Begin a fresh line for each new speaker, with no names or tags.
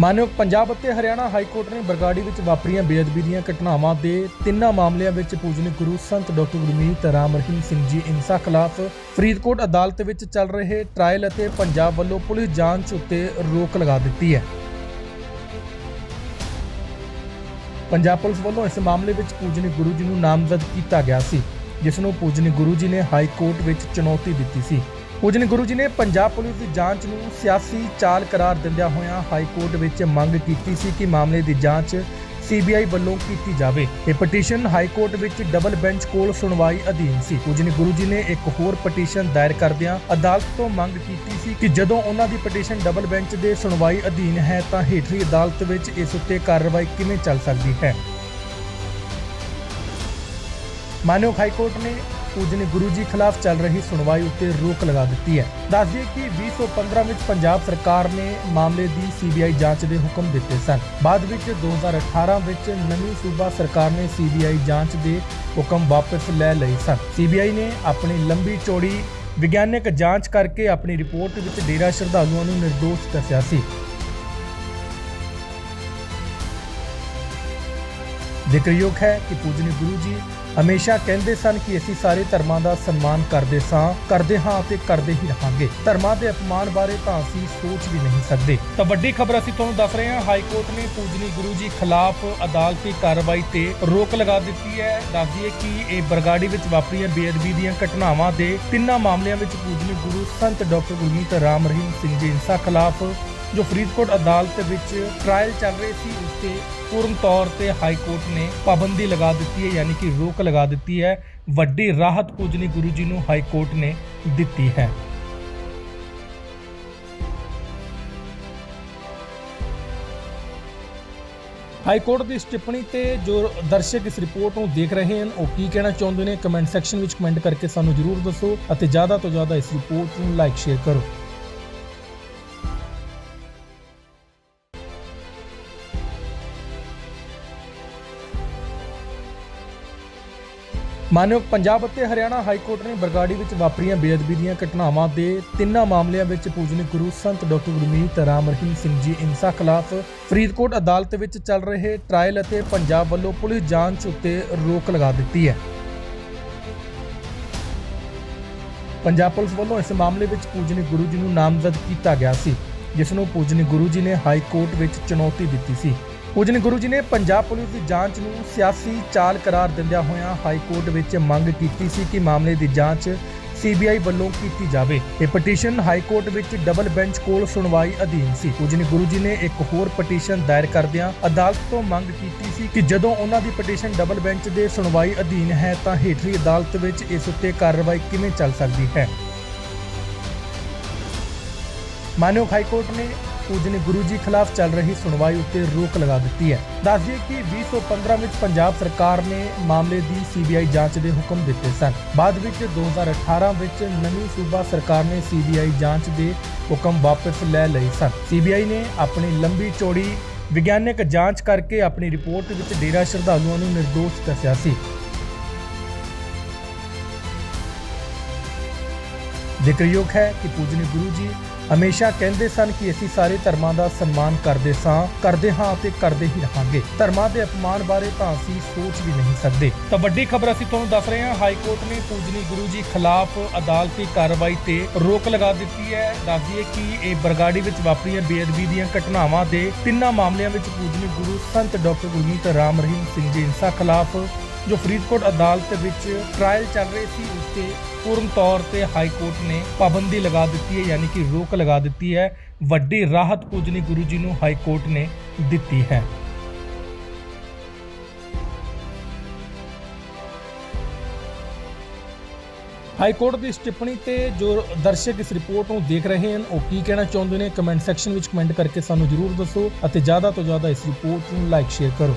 ਮਾਨਯੋਗ ਪੰਜਾਬ ਅਤੇ Haryana high court ਨੇ ਬਰਗਾੜੀ ਵਿੱਚ ਵਾਪਰੀਆਂ ਬੇਅਦਬੀ ਦੀਆਂ ਘਟਨਾਵਾਂ ਦੇ ਤਿੰਨਾਂ ਮਾਮਲਿਆਂ ਵਿੱਚ ਪੂਜਨੀ ਗੁਰੂ ਸੰਤ ਡਾਕਟਰ ਗੁਰਮੀਤ ਰਾਮ ਰਹੀਮ ਸਿੰਘ ਜੀ ਇਨਸਾ ਖਿਲਾਫ ਫਰੀਦਕੋਟ ਅਦਾਲਤ ਵਿੱਚ ਚੱਲ ਰਹੇ ਟ੍ਰਾਇਲ ਅਤੇ ਪੰਜਾਬ ਵੱਲੋਂ ਪੁਲਿਸ ਜਾਂਚ ਉੱਤੇ ਰੋਕ ਲਗਾ ਦਿੱਤੀ ਹੈ। ਪੰਜਾਬ ਪੁਲਿਸ ਵੱਲੋਂ ਇਸ ਮਾਮਲੇ ਵਿੱਚ ਪੂਜਨੀ ਗੁਰੂ ਜੀ ਨੂੰ ਨਾਮਜ਼ਦ ਕੀਤਾ ਗਿਆ ਸੀ, ਜਿਸ ਨੂੰ ਪੂਜਨੀ ਗੁਰੂ ਜੀ ਨੇ ਹਾਈ ਕੋਰਟ ਵਿੱਚ ਚੁਣੌਤੀ ਦਿੱਤੀ ਸੀ। ਪੂਜਨੀਕ ਗੁਰੂ ਜੀ ਨੇ ਪੰਜਾਬ ਪੁਲਿਸ ਦੀ ਜਾਂਚ ਨੂੰ ਸਿਆਸੀ ਚਾਲ ਕਰਾਰ ਦਿੰਦਿਆਂ ਹੋਇਆਂ ਹਾਈ ਕੋਰਟ ਵਿੱਚ ਮੰਗ ਕੀਤੀ ਸੀ ਕਿ ਮਾਮਲੇ ਦੀ ਜਾਂਚ ਸੀਬੀਆਈ ਵੱਲੋਂ ਕੀਤੀ ਜਾਵੇ। ਇਹ ਪਟੀਸ਼ਨ ਹਾਈ ਕੋਰਟ ਵਿੱਚ ਡਬਲ ਬੈਂਚ ਕੋਲ ਸੁਣਵਾਈ ਅਧੀਨ ਸੀ। ਪੂਜਨੀਕ ਗੁਰੂ ਜੀ ਨੇ ਇੱਕ ਹੋਰ ਪਟੀਸ਼ਨ ਦਾਇਰ ਕਰਦਿਆਂ ਅਦਾਲਤ ਤੋਂ ਮੰਗ ਕੀਤੀ ਸੀ ਕਿ ਜਦੋਂ ਉਹਨਾਂ ਦੀ ਪਟੀਸ਼ਨ ਡਬਲ ਬੈਂਚ ਦੇ ਸੁਣਵਾਈ ਅਧੀਨ ਹੈ ਤਾਂ ਹੇਠਲੀ ਅਦਾਲਤ ਵਿੱਚ ਇਸ ਉੱਤੇ ਕਾਰਵਾਈ ਕਿਵੇਂ ਚੱਲ ਸਕਦੀ ਹੈ? ਮਾਨਯੋਗ ਹਾਈ ਕੋਰਟ ਨੇ ਪੂਜਨੀਕ ਗੁਰੂ ਜੀ ਖਿਲਾਫ ਚੱਲ ਰਹੀ ਸੁਣਵਾਈ ਉੱਤੇ ਰੋਕ ਲਗਾ ਦਿੱਤੀ ਹੈ। ਦੱਸ ਦਈਏ ਕਿ 2015 ਵਿੱਚ ਪੰਜਾਬ ਸਰਕਾਰ ਨੇ ਮਾਮਲੇ ਦੀ ਸੀਬੀਆਈ ਜਾਂਚ ਦੇ ਹੁਕਮ ਦਿੱਤੇ ਸਨ। ਬਾਅਦ ਵਿੱਚ 2018 ਵਿੱਚ ਨਵੀਂ ਸੂਬਾ ਸਰਕਾਰ ਨੇ ਸੀਬੀਆਈ ਜਾਂਚ ਦੇ ਹੁਕਮ ਵਾਪਸ ਲੈ ਲਏ ਸਨ। ਸੀਬੀਆਈ ਨੇ ਆਪਣੀ ਲੰਬੀ ਚੌੜੀ ਵਿਗਿਆਨਕ ਜਾਂਚ ਕਰਕੇ ਆਪਣੀ ਰਿਪੋਰਟ ਵਿੱਚ ਡੇਰਾ ਸ਼ਰਧਾਲੂਆਂ ਨੂੰ ਨਿਰਦੋਸ਼ ਦੱਸਿਆ ਸੀ। ਜ਼ਿਕਰਯੋਗ ਹੈ ਕਿ ਪੂਜਨੀ ਗੁਰੂ ਜੀ ਹਮੇਸ਼ਾ ਕਹਿੰਦੇ ਸਨ ਕਿ ਅਸੀਂ ਸਾਰੇ ਧਰਮਾਂ ਦਾ ਸਨਮਾਨ ਕਰਦੇ ਸਾਂ, ਕਰਦੇ ਹਾਂ ਅਤੇ ਕਰਦੇ ਹੀ ਰਹਾਂਗੇ। ਧਰਮਾਂ ਦੇ ਅਪਮਾਨ ਬਾਰੇ ਤਾਂ ਅਸੀਂ ਸੋਚ ਵੀ ਨਹੀਂ ਸਕਦੇ। ਤਾਂ ਵੱਡੀ ਖਬਰ ਅਸੀਂ ਤੁਹਾਨੂੰ ਦੱਸ ਰਹੇ ਹਾਂ, ਹਾਈ ਕੋਰਟ ਨੇ ਪੂਜਨੀ ਗੁਰੂ ਜੀ ਖਿਲਾਫ ਅਦਾਲਤੀ ਕਾਰਵਾਈ ਤੇ ਰੋਕ ਲਗਾ ਦਿੱਤੀ ਹੈ। ਦੱਸ ਦਈਏ ਕਿ ਇਹ ਬਰਗਾੜੀ ਵਿੱਚ ਵਾਪਰੀਆਂ ਬੇਅਦਬੀ ਦੀਆਂ ਘਟਨਾਵਾਂ ਦੇ ਤਿੰਨਾਂ ਮਾਮਲਿਆਂ ਵਿੱਚ ਪੂਜਨੀ ਗੁਰੂ ਸੰਤ ਡਾਕਟਰ ਗੁਰਮੀਤ ਰਾਮ ਰਹੀਮ ਸਿੰਘ ਜੀ ਇਨਸਾ ਖਿਲਾਫ ਜੋ ਫਰੀਦਕੋਟ ਅਦਾਲਤ ਵਿੱਚ ਟ੍ਰਾਇਲ ਚੱਲ ਰਹੀ ਸੀ, ਉਸ ਤੇ ਪੂਰਨ ਤੌਰ ਤੇ ਹਾਈ ਕੋਰਟ ਨੇ ਪਾਬੰਦੀ ਲਗਾ ਦਿੱਤੀ ਹੈ, ਯਾਨੀ ਕਿ ਰੋਕ ਲਗਾ ਦਿੱਤੀ ਹੈ। ਵੱਡੀ ਰਾਹਤ ਪੂਜਨੀ ਗੁਰੂ ਜੀ ਨੂੰ ਹਾਈ ਕੋਰਟ ਨੇ ਦਿੱਤੀ ਹੈ। ਹਾਈ ਕੋਰਟ ਦੀ ਇਸ ਟਿੱਪਣੀ ਤੇ ਜੋ ਦਰਸ਼ਕ ਇਸ ਰਿਪੋਰਟ ਨੂੰ ਦੇਖ ਰਹੇ ਹਨ, ਉਹ ਕੀ ਕਹਿਣਾ ਚਾਹੁੰਦੇ ਨੇ? ਕਮੈਂਟ ਸੈਕਸ਼ਨ ਵਿੱਚ ਕਮੈਂਟ ਕਰਕੇ ਸਾਨੂੰ ਜਰੂਰ ਦੱਸੋ ਅਤੇ ਜ਼ਿਆਦਾ ਤੋਂ ਜ਼ਿਆਦਾ ਇਸ ਰਿਪੋਰਟ ਨੂੰ ਲਾਈਕ, ਸ਼ੇਅਰ ਕਰੋ। ਮਾਨਯੋਗ ਪੰਜਾਬ ਅਤੇ ਹਰਿਆਣਾ ਹਾਈ ਕੋਰਟ ਨੇ ਬਰਗਾੜੀ ਵਿੱਚ ਵਾਪਰੀਆਂ ਬੇਅਦਬੀ ਦੀਆਂ ਘਟਨਾਵਾਂ ਦੇ ਤਿੰਨਾਂ ਮਾਮਲਿਆਂ ਵਿੱਚ ਪੂਜਨੀਕ ਗੁਰੂ ਸੰਤ ਡਾਕਟਰ ਗੁਰਮੀਤ ਰਾਮ ਰਹੀਮ ਸਿੰਘ ਜੀ ਇਨਸਾ ਖਿਲਾਫ ਫਰੀਦਕੋਟ ਅਦਾਲਤ ਵਿੱਚ ਚੱਲ ਰਹੇ ਟ੍ਰਾਇਲ ਅਤੇ ਪੰਜਾਬ ਵੱਲੋਂ ਪੁਲਿਸ ਜਾਂਚ ਉੱਤੇ ਰੋਕ ਲਗਾ ਦਿੱਤੀ ਹੈ। ਪੰਜਾਬ ਪੁਲਿਸ ਵੱਲੋਂ ਇਸ ਮਾਮਲੇ ਵਿੱਚ ਪੂਜਨੀਕ ਗੁਰੂ ਜੀ ਨੂੰ ਨਾਮਜ਼ਦ ਕੀਤਾ ਗਿਆ ਸੀ, ਜਿਸ ਨੂੰ ਪੂਜਨੀਕ ਗੁਰੂ ਜੀ ਨੇ ਹਾਈ ਕੋਰਟ ਵਿੱਚ ਚੁਣੌਤੀ ਦਿੱਤੀ ਸੀ। ਪੂਜਨੀਕ ਗੁਰੂ ਜੀ ਨੇ ਪੰਜਾਬ ਪੁਲਿਸ ਦੀ ਜਾਂਚ ਨੂੰ ਸਿਆਸੀ ਚਾਲ ਕਰਾਰ ਦਿੰਦਿਆਂ ਹੋਇਆਂ ਹਾਈ ਕੋਰਟ ਵਿੱਚ ਮੰਗ ਕੀਤੀ ਸੀ ਕਿ ਮਾਮਲੇ ਦੀ ਜਾਂਚ ਸੀਬੀਆਈ ਵੱਲੋਂ ਕੀਤੀ ਜਾਵੇ। ਇਹ ਪਟੀਸ਼ਨ ਹਾਈ ਕੋਰਟ ਵਿੱਚ ਡਬਲ ਬੈਂਚ ਕੋਲ ਸੁਣਵਾਈ ਅਧੀਨ ਸੀ। ਪੂਜਨੀਕ ਗੁਰੂ ਜੀ ਨੇ ਇੱਕ ਹੋਰ ਪਟੀਸ਼ਨ ਦਾਇਰ ਕਰਦਿਆਂ ਅਦਾਲਤ ਤੋਂ ਮੰਗ ਕੀਤੀ ਸੀ ਕਿ ਜਦੋਂ ਉਹਨਾਂ ਦੀ ਪਟੀਸ਼ਨ ਡਬਲ ਬੈਂਚ ਦੇ ਸੁਣਵਾਈ ਅਧੀਨ ਹੈ ਤਾਂ ਹੇਠਲੀ ਅਦਾਲਤ ਵਿੱਚ ਇਸ ਉੱਤੇ ਕਾਰਵਾਈ ਕਿਵੇਂ ਚੱਲ ਸਕਦੀ ਹੈ? ਮਾਨਯੋਗ ਹਾਈ ਕੋਰਟ ਨੇ ਪੂਜਨੀ ਗੁਰੂ ਜੀ ਖਿਲਾਫ ਚੱਲ ਰਹੀ ਸੁਣਵਾਈ ਉੱਤੇ ਰੋਕ ਲਗਾ ਦਿੱਤੀ ਹੈ। ਦੱਸ ਦਈਏ ਕਿ 2015 ਵਿੱਚ ਪੰਜਾਬ ਸਰਕਾਰ ਨੇ ਮਾਮਲੇ ਦੀ ਸੀਬੀਆਈ ਜਾਂਚ ਦੇ ਹੁਕਮ ਦਿੱਤੇ ਸਨ। ਬਾਅਦ ਵਿੱਚ 2018 ਵਿੱਚ ਨਵੀਂ ਸੂਬਾ ਸਰਕਾਰ ਨੇ ਸੀਬੀਆਈ ਜਾਂਚ ਦੇ ਹੁਕਮ ਵਾਪਸ ਲੈ ਲਏ ਸਨ। ਸੀਬੀਆਈ ਨੇ ਆਪਣੀ ਲੰਬੀ ਚੌੜੀ ਵਿਗਿਆਨਕ ਜਾਂਚ ਕਰਕੇ ਆਪਣੀ ਰਿਪੋਰਟ ਵਿੱਚ ਡੇਰਾ ਸ਼ਰਧਾਲੂਆਂ ਨੂੰ ਨਿਰਦੋਸ਼ ਦੱਸਿਆ ਸੀ। ਜ਼ਿਕਰਯੋਗ ਹੈ ਕਿ ਪੂਜਨੀ ਗੁਰੂ ਜੀ ਹਮੇਸ਼ਾ ਕਹਿੰਦੇ ਸਨ ਕਿ ਅਸੀਂ ਸਾਰੇ ਧਰਮਾਂ ਦਾ ਸਨਮਾਨ ਕਰਦੇ ਸਾਂ, ਕਰਦੇ ਹਾਂ ਅਤੇ ਕਰਦੇ ਹੀ ਰਹਾਂਗੇ। ਧਰਮਾਂ ਦੇ ਅਪਮਾਨ ਬਾਰੇ ਤਾਂ ਅਸੀਂ ਸੋਚ ਵੀ ਨਹੀਂ ਸਕਦੇ। ਤਾਂ ਵੱਡੀ ਖਬਰ ਅਸੀਂ ਤੁਹਾਨੂੰ ਦੱਸ ਰਹੇ ਹਾਂ ਹਾਈ ਕੋਰਟ ਨੇ ਪੂਜਨੀ ਗੁਰੂ ਜੀ ਖਿਲਾਫ ਅਦਾਲਤੀ ਕਾਰਵਾਈ ਤੇ ਰੋਕ ਲਗਾ ਦਿੱਤੀ ਹੈ। ਦੱਸਦੀਏ ਕਿ ਇਹ ਬਰਗਾੜੀ ਵਿੱਚ ਵਾਪਰੀਆਂ ਬੇਅਦਬੀ ਦੀਆਂ ਘਟਨਾਵਾਂ ਦੇ ਤਿੰਨਾਂ ਮਾਮਲਿਆਂ ਵਿੱਚ ਪੂਜਨੀ ਗੁਰੂ ਸੰਤ ਡਾਕਟਰ ਗੁਰਮੀਤ ਰਾਮ ਰਹੀਮ ਸਿੰਘ ਜੀ ਇਨਸਾ ਖਿਲਾਫ ਜੋ ਫਰੀਦਕੋਟ ਅਦਾਲਤ ਵਿੱਚ ਟ੍ਰਾਇਲ ਚੱਲ ਰਹੀ ਸੀ, ਉਸ ਤੇ ਪੂਰਨ ਤੌਰ ਤੇ ਹਾਈ ਕੋਰਟ ਨੇ ਪਾਬੰਦੀ ਲਗਾ ਦਿੱਤੀ ਹੈ, ਯਾਨੀ ਕਿ ਰੋਕ ਲਗਾ ਦਿੱਤੀ ਹੈ। ਵੱਡੀ ਰਾਹਤ ਪੂਜਨੀ ਗੁਰੂ ਜੀ ਨੂੰ ਹਾਈ ਕੋਰਟ ਨੇ ਦਿੱਤੀ ਹੈ। ਹਾਈ ਕੋਰਟ ਦੀ ਇਸ ਟਿੱਪਣੀ ਤੇ ਜੋ ਦਰਸ਼ਕ ਇਸ ਰਿਪੋਰਟ ਨੂੰ ਦੇਖ ਰਹੇ ਹਨ, ਉਹ ਕੀ ਕਹਿਣਾ ਚਾਹੁੰਦੇ ਨੇ? ਕਮੈਂਟ ਸੈਕਸ਼ਨ ਵਿੱਚ ਕਮੈਂਟ ਕਰਕੇ ਸਾਨੂੰ ਜਰੂਰ ਦੱਸੋ ਅਤੇ ਜ਼ਿਆਦਾ ਤੋਂ ਜ਼ਿਆਦਾ ਇਸ ਰਿਪੋਰਟ ਨੂੰ ਲਾਈਕ ਸ਼ੇਅਰ ਕਰੋ।